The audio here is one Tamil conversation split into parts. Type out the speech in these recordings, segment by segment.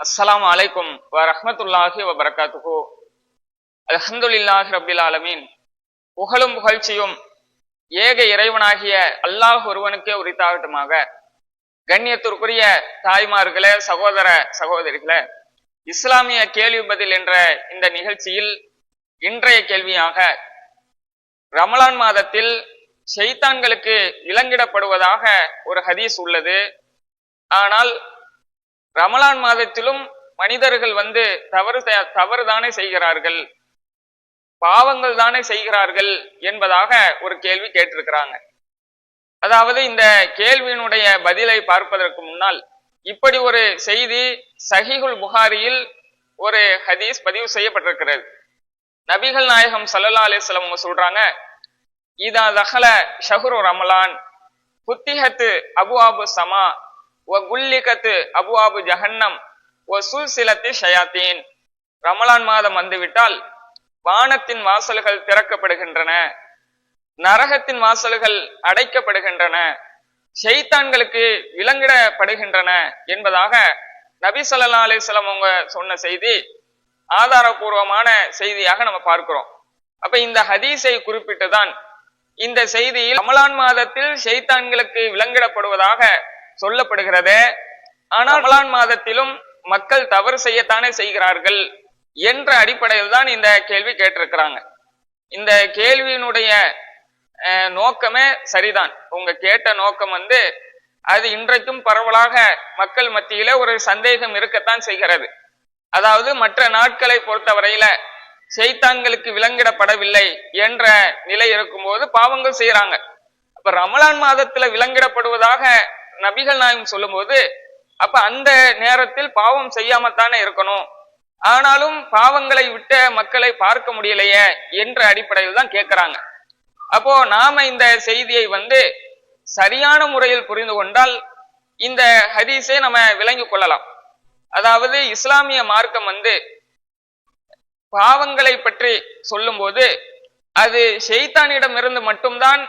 அஸ்லாம் அலைக்கும் வ ரஹ்மத்துல்லாஹி வ பரகாத்துஹு அல்ஹம்துலில்லாஹி ரப்பில் ஆலமீன் புகழும் புகழ்ச்சியும் ஏக இறைவனாகிய அல்லாஹ் ஒருவனுக்கே உரித்தாகட்டுமாக. கண்ணியத்திற்குரிய தாய்மார்களே சகோதர சகோதரிகளே இஸ்லாமிய கேள்வி பதில் என்ற இந்த நிகழ்ச்சியில் இன்றைய கேள்வியாக ரமலான் மாதத்தில் செய்தான்களுக்கு விலங்கிடப்படுவதாக ஒரு ஹதீஸ் உள்ளது. ஆனால் ரமலான் மாதத்திலும் மனிதர்கள் வந்து தவறு தவறு தானே செய்கிறார்கள் பாவங்கள் தானே செய்கிறார்கள் என்பதாக ஒரு கேள்வி கேட்டிருக்கிறாங்க. அதாவது இந்த கேள்வியினுடைய பதிலை பார்ப்பதற்கு முன்னால் இப்படி ஒரு செய்தி சஹிகுல் புகாரியில் ஒரு ஹதீஸ் பதிவு செய்யப்பட்டிருக்கிறது. நபிகள் நாயகம் சல்லா அலைஹி அவங்க சொல்றாங்க இதா தஹல ஷஹுரு ரமலான் புத்திஹத்து அபுஆபு சமா குல்லிகத்து அபுவாபு ஜஹன்னம் வ சுல்சிலத்தி ஷயாத்தீன் ரமலான் மாதம் வந்துவிட்டால் வானத்தின் வாசல்கள் திறக்கப்படுகின்றன. நரகத்தின் வாசல்கள் அடைக்கப்படுகின்றன. ஷெய்தான்களுக்கு விலங்கிடப்படுகின்றன என்பதாக நபி சொல்லா அலிஸ்லாம் அவங்க சொன்ன செய்தி ஆதாரபூர்வமான செய்தியாக நம்ம பார்க்கிறோம். அப்ப இந்த ஹதீஸை குறிப்பிட்டுதான் இந்த செய்தியில் ரமலான் மாதத்தில் ஷெய்தான்களுக்கு விலங்கிடப்படுவதாக சொல்லப்படுகிறது. ஆனால் ரமலான் மாதத்திலும் மக்கள் தவறு செய்யத்தானே செய்கிறார்கள் என்ற அடிப்படையில் தான் இந்த கேள்வி கேட்டிருக்கிறாங்க. இந்த கேள்வியினுடைய நோக்கமே சரிதான். உங்க கேட்ட நோக்கம் வந்து அது இன்றைக்கும் பரவலாக மக்கள் மத்தியில ஒரு சந்தேகம் இருக்கத்தான் செய்கிறது. அதாவது மற்ற நாட்களை பொறுத்தவரையில செய்தான்களுக்கு விலங்கிடப்படவில்லை என்ற நிலை இருக்கும்போது பாவங்கள் செய்யறாங்க இப்ப ரமலான் மாதத்துல விலங்கிடப்படுவதாக நபிகள் நாயகம் சொல்லும்போது அப்ப அந்த நேரத்தில் பாவம் செய்யாமத்தானே இருக்கணும். ஆனாலும் பாவங்களை விட்ட மக்களை பார்க்க முடியலையே என்ற அடிப்படையில் தான் கேட்கிறாங்க. அப்போ நாம இந்த செய்தியை வந்து சரியான முறையில் புரிந்து கொண்டால் இந்த ஹதீஸை நம்ம விளங்கி கொள்ளலாம். அதாவது இஸ்லாமிய மார்க்கம் வந்து பாவங்களை பற்றி சொல்லும்போது அது ஷெய்தானிடமிருந்து மட்டும்தான்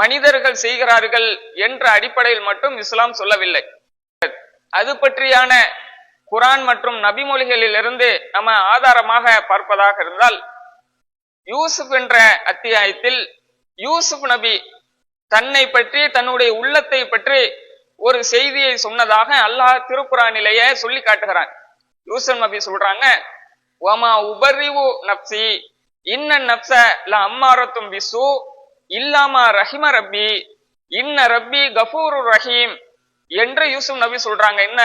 மனிதர்கள் செய்கிறார்கள் என்ற அடிப்படையில் மட்டும் இஸ்லாம் சொல்லவில்லை. அது பற்றியான குரான் மற்றும் நபிமொழிகளிலிருந்து நம்ம ஆதாரமாக பார்ப்பதாக இருந்தால் யூசுப் என்ற அத்தியாயத்தில் யூசுப் நபி தன்னை பற்றி தன்னுடைய உள்ளத்தை பற்றி ஒரு செய்தியை சொன்னதாக அல்லாஹ் திருக்குறானிலேயே சொல்லி காட்டுகிறான். யூசுப் நபி சொல்றாங்க ஒமா உபரிவு நப்சி இன்ன நப்ச ல அம்மாரத்தும் விசு இல்லாமா ரஹிம ரப்பி? இன்ன ரப்பி கஃபூரு ரஹீம் என்று யூசுப் நபி சொல்றாங்க. என்ன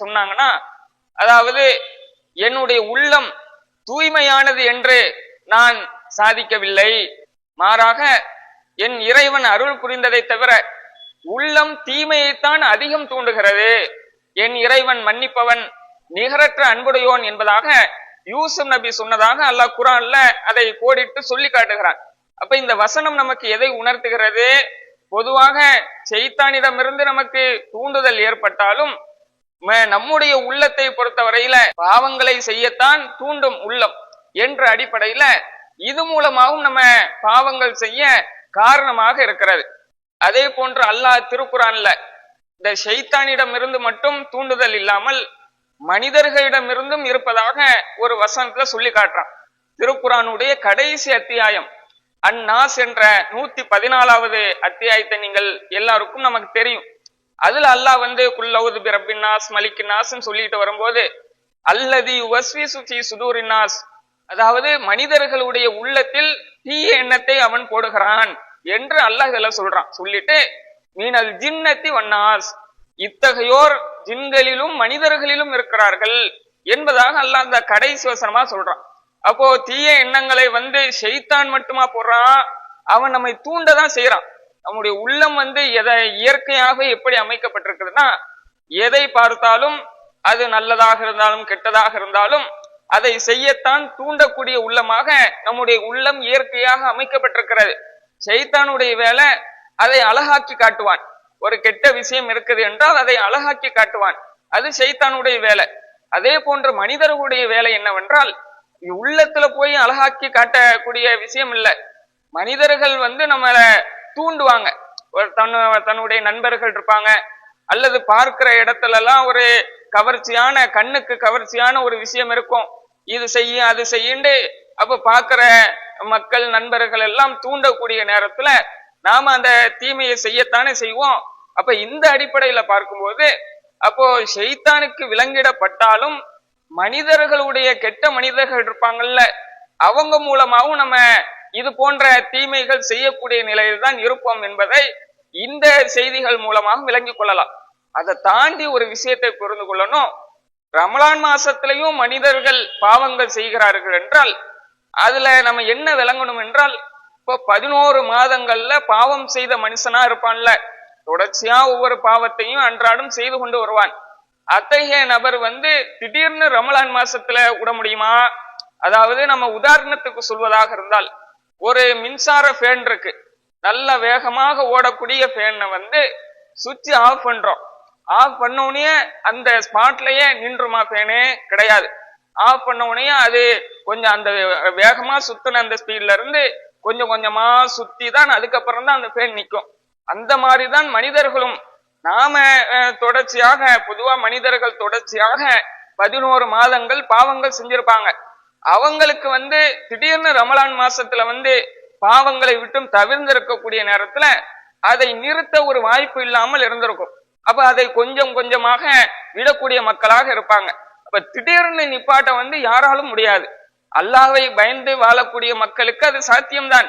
சொன்னாங்கன்னா அதாவது என்னுடைய உள்ளம் தூய்மையானது என்று நான் சாதிக்கவில்லை. மாறாக என் இறைவன் அருள் புரிந்ததை தவிர உள்ளம் தீமையைத்தான் அதிகம் தூண்டுகிறது. என் இறைவன் மன்னிப்பவன் நிகரற்ற அன்புடையோன் என்பதாக யூசுப் நபி சொன்னதாக அல்லாஹ் குரான்ல அதை கோடிட்டு சொல்லி காட்டுகிறான். அப்ப இந்த வசனம் நமக்கு எதை உணர்த்துகிறது? பொதுவாக செய்தானிடமிருந்து நமக்கு தூண்டுதல் ஏற்பட்டாலும் நம்முடைய உள்ளத்தை பொறுத்தவரையில பாவங்களை செய்யத்தான் தூண்டும் உள்ளம் என்ற அடிப்படையில இது மூலமாகவும் நம்ம பாவங்கள் செய்ய காரணமாக இருக்கிறது. அதே போன்று அல்லாஹ் திருக்குறான்ல இந்த ஷைத்தானிடமிருந்து மட்டும் தூண்டுதல் இல்லாமல் மனிதர்களிடமிருந்தும் இருப்பதாக ஒரு வசனத்துல சொல்லி காட்டுறான். திருக்குறானுடைய கடைசி அத்தியாயம் அந்நாஸ் என்ற நூத்தி பதினாலாவது அத்தியாயத்தை நீங்கள் எல்லாருக்கும் நமக்கு தெரியும். அதுல அல்லாஹ் வந்து குல்லவுது பிரபின் நாஸ் மலிக்கு நாஸ்ன்னு சொல்லிட்டு வரும்போது அல்லது வஸ்வி சுசி சுதூரின் நாஸ். அதாவது மனிதர்களுடைய உள்ளத்தில் தீய எண்ணத்தை அவன் போடுகிறான் என்று அல்லாஹ் இதெல்லாம் சொல்றான். சொல்லிட்டு மீனல் ஜின்னத்தி வண்ணாஸ் இத்தகையோர் ஜின்களிலும் மனிதர்களிலும் இருக்கிறார்கள் என்பதாக அல்லாஹ் அந்த கடைசி வசனமா சொல்றான். அப்போ தீய எண்ணங்களை வந்து செய்தான் மட்டுமா போடுறான்? அவன் நம்மை தூண்டதான் செய்யறான் நம்முடைய உள்ளம் வந்து எதை இயற்கையாக எப்படி அமைக்கப்பட்டிருக்குதுன்னா எதை பார்த்தாலும் அது நல்லதாக இருந்தாலும் கெட்டதாக இருந்தாலும் அதை செய்யத்தான் தூண்டக்கூடிய உள்ளமாக நம்முடைய உள்ளம் இயற்கையாக அமைக்கப்பட்டிருக்கிறது. செய்தானுடைய வேலை அதை அழகாக்கி காட்டுவான். ஒரு கெட்ட விஷயம் இருக்குது என்றால் அதை அழகாக்கி காட்டுவான். அது செய்தானுடைய வேலை. அதே போன்று மனிதர்களுடைய வேலை என்னவென்றால் உள்ளத்துல போய் அழகாக்கி காட்டக்கூடிய விஷயம் இல்லை மனிதர்கள் வந்து நம்மளை தூண்டுவாங்க. ஒரு தன் தன்னுடைய நண்பர்கள் இருப்பாங்க. அல்லது பார்க்கிற இடத்துல எல்லாம் ஒரு கவர்ச்சியான கண்ணுக்கு கவர்ச்சியான ஒரு விஷயம் இருக்கும். இது செய்ய அது செய்யுண்டு. அப்ப பாக்குற மக்கள் நண்பர்கள் எல்லாம் தூண்டக்கூடிய நேரத்துல நாம அந்த தீமையை செய்யத்தானே செய்வோம். அப்ப இந்த அடிப்படையில பார்க்கும்போது அப்போ ஷெய்தானுக்கு விலங்கிடப்பட்டாலும் மனிதர்களுடைய கெட்ட மனிதர்கள் இருப்பாங்கல்ல அவங்க மூலமாகவும் நம்ம இது போன்ற தீமைகள் செய்யக்கூடிய நிலையில் தான் இருப்போம் என்பதை இந்த செய்திகள் மூலமாக விளங்கிக் கொள்ளலாம். அதை தாண்டி ஒரு விஷயத்தை புரிந்து கொள்ளணும். ரமலான் மாசத்திலையும் மனிதர்கள் பாவங்கள் செய்கிறார்கள் என்றால் அதுல நம்ம என்ன விளங்கணும் என்றால் இப்போ பதினோரு மாதங்கள்ல பாவம் செய்த மனுஷனா இருப்பான்ல. தொடர்ச்சியா ஒவ்வொரு பாவத்தையும் அன்றாடம் செய்து கொண்டு வருவான். அத்தகைய நபர் வந்து திடீர்னு ரமலான் மாசத்துல விட முடியுமா? அதாவது நம்ம உதாரணத்துக்கு சொல்வதாக இருந்தால் ஒரு மின்சார ஃபேன் இருக்கு. நல்ல வேகமாக ஓடக்கூடிய ஃபேனை வந்து சுவிட்ச் ஆஃப் பண்றோம். ஆஃப் பண்ண உடனே அந்த ஸ்பாட்லயே நின்றுமா ஃபேனு கிடையாது. ஆஃப் பண்ண உடனே அது கொஞ்சம் அந்த வேகமா சுத்தின அந்த ஸ்பீட்ல இருந்து கொஞ்சம் கொஞ்சமா சுத்தி தான் அதுக்கப்புறம் தான் அந்த ஃபேன் நிற்கும் அந்த மாதிரி தான் மனிதர்களும் நாம தொடர்ச்சியாக பொதுவா மனிதர்கள் தொடர்ச்சியாக பதினோரு மாதங்கள் பாவங்கள் செஞ்சிருப்பாங்க. அவங்களுக்கு வந்து திடீர்னு ரமலான் மாசத்துல வந்து பாவங்களை விட்டும் தவிர்ந்து இருக்கக்கூடிய நேரத்துல அதை நிறுத்த ஒரு வாய்ப்பு இல்லாமல் இருந்திருக்கும். அப்ப அதை கொஞ்சம் கொஞ்சமாக விடக்கூடிய மக்களாக இருப்பாங்க. அப்ப திடீர்னு நிப்பாட்ட வந்து யாராலும் முடியாது. அல்லாவை பயந்து வாழக்கூடிய மக்களுக்கு அது சாத்தியம்தான்.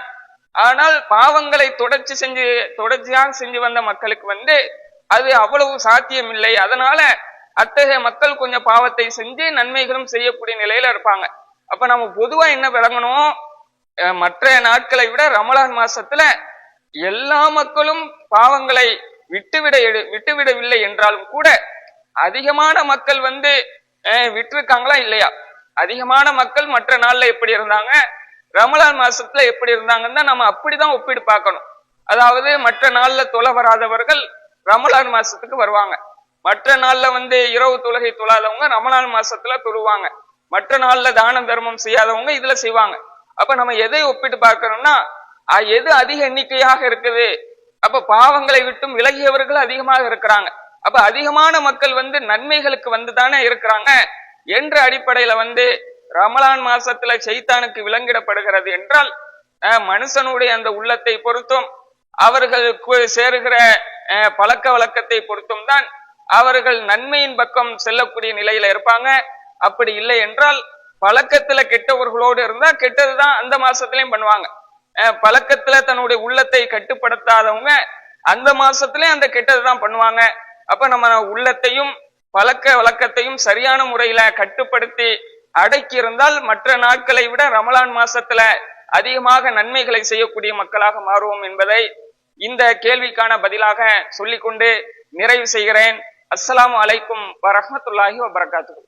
ஆனால் பாவங்களை தொடர்ச்சி செஞ்சு தொடர்ச்சியாக செஞ்சு வந்த மக்களுக்கு வந்து அது அவ்வளவு சாத்தியம் இல்லை அதனால அத்தகைய மக்கள் கொஞ்சம் பாவத்தை செஞ்சு நன்மைகளும் செய்யக்கூடிய நிலையில இருப்பாங்க. அப்ப நம்ம பொதுவா என்ன விளங்கணும்? மற்ற நாட்களை விட ரமலான் மாசத்துல எல்லா மக்களும் பாவங்களை விட்டுவிட விட்டுவிடவில்லை என்றாலும் கூட அதிகமான மக்கள் வந்து விட்டுருக்காங்களா இல்லையா? அதிகமான மக்கள் மற்ற நாள்ல எப்படி இருந்தாங்க? ரமலான் மாசத்துல எப்படி இருந்தாங்கன்னு நம்ம அப்படிதான் ஒப்பிட்டு பார்க்கணும். அதாவது மற்ற நாள்ல தொலை வராதவர்கள் ரமலான் மாசத்துக்கு வருவாங்க. மற்ற நாள்ல வந்து இரவு தொழுகை தொழாதவங்க ரமலான் மாசத்துல தொழுவாங்க. மற்ற நாள்ல தானம் தர்மம் செய்யாதவங்க இதுல செய்வாங்க. அப்ப நம்ம எதை ஒப்பிட்டு பார்க்கணும்னா எது அதிக எண்ணிக்கையாக இருக்குது? அப்ப பாவங்களை விட்டும் விலகியவர்கள் அதிகமாக இருக்கிறாங்க. அப்ப அதிகமான மக்கள் வந்து நன்மைகளுக்கு வந்து தானே இருக்கிறாங்க என்ற அடிப்படையில வந்து ரமலான் மாசத்துல சைத்தானுக்கு விலங்கிடப்படுகிறது என்றால் அஹ், மனுஷனுடைய அந்த உள்ளத்தை பொறுத்தும் அவர்களுக்கு சேருகிற பழக்க வழக்கத்தை பொறுத்தும் தான் அவர்கள் நன்மையின் பக்கம் செல்லக்கூடிய நிலையில இருப்பாங்க. அப்படி இல்லை என்றால் பழக்கத்துல கெட்டவர்களோடு இருந்தா கெட்டதுதான் அந்த மாசத்துலயும் பண்ணுவாங்க. பழக்கத்துல தன்னுடைய உள்ளத்தை கட்டுப்படுத்தாதவங்க அந்த மாசத்துலயும் அந்த கெட்டதுதான் பண்ணுவாங்க. அப்ப நம்ம உள்ளத்தையும் பழக்க வழக்கத்தையும் சரியான முறையில கட்டுப்படுத்தி அடக்கி இருந்தால் மற்ற நாட்களை விட ரமலான் மாசத்துல அதிகமாக நன்மைகளை செய்யக்கூடிய மக்களாக மாறுவோம் என்பதை இந்த கேள்விக்கான பதிலாக சொல்லிக்கொண்டு நிறைவு செய்கிறேன். அஸ்லாம் அலைக்கும் வரமத்துல்லாஹி வபரகாத்துஹு.